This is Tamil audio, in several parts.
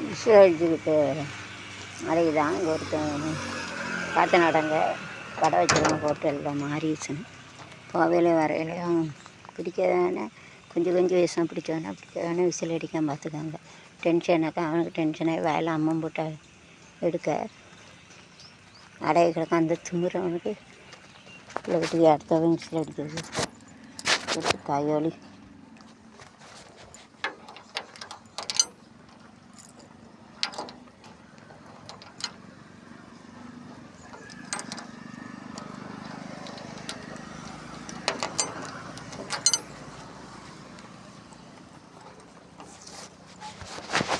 விசில் அடிச்சுக்கிட்டு தான் இங்கே ஒருத்தன் காற்று நடங்க கடை வச்சுருக்காங்க ஹோட்டலில் மாறிடுச்சுன்னு போவையில வரையிலையும் பிடிக்க வேணாம் கொஞ்சம் கொஞ்சம் விஷம் பிடிக்க வேணாம் பிடிக்க வேணா விசில் அடிக்க பார்த்துக்காங்க டென்ஷனாக்கா அவனுக்கு டென்ஷனாகி வாயில் அம்மன் போட்ட எடுக்க. அடைய கிடக்க அந்த திமிரு அவனுக்கு. இல்லை வீட்டுக்கு அடுத்தவன் விசில் அடிக்கிறது. தாயோலி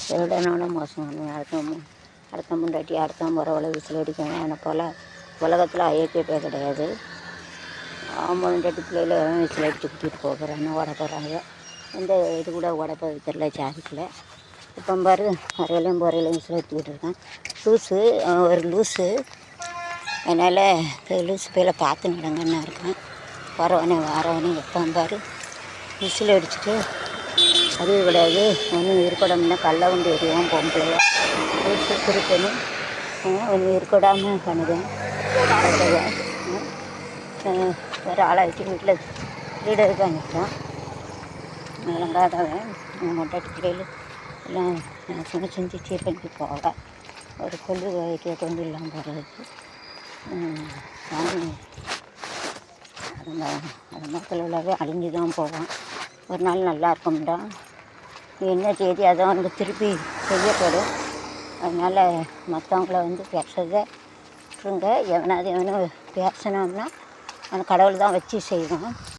திருடனோட மோசமான அடுத்த மு- அடுத்த முண்டாட்டி அடுத்த முறவில் விசில் அடிக்கணும் அவனை போல் உலகத்தில் ஐக்கியப்பே கிடையாது. அவன் முண்டாட்டி பிள்ளையில விசில் அடித்து கூட்டிகிட்டு போகிறாங்க ஓட போகிறாங்க எந்த இது கூட உடப்பது தெரில ஜாதிக்கில் இப்போ பாரு வரையிலையும் போறையிலையும் விசில் அடிச்சுக்கிட்டு இருக்கான். லூஸு ஒரு லூஸு அதனால் லூஸு பேல பார்த்து நடங்கன்னு இருக்கேன். வரவனே வரவனே எப்போ பாரு. விசில் அடிச்சுட்டு அதுவும் கிடையாது. ஒன்றும் இருக்கக்கூடாதுன்னா கல்ல உண்டு எதுவும் பொம்பளையா லூசு திருப்பணும் ஒன்றும் இருக்கக்கூடாமல் பண்ணுவேன் வேறு ஆளாகிட்டு வீட்டில் வீடு இருக்க நிற்கிறான் விளங்காதவன் மொட்டை பிள்ளைகள் எல்லாம் சின்ன செஞ்சு சீர் பண்ணி போக. ஒரு கொள்ளு வைக்க கொண்டு இல்லாமல் போகிறதுக்கு நான் அந்த அந்த மக்கள் உள்ளவே அழிஞ்சு தான் போவான். ஒரு நாள் நல்லா இருக்கும்டா. என்ன செய்தி அதான் வந்து திருப்பி செய்யப்படும். அதனால் மற்றவங்கள வந்து பேசுறதை விட்டுருங்க. எவனாவது எவனும் பேசினோம்னா அந்த கடவுள் தான் வச்சு செய்வான்.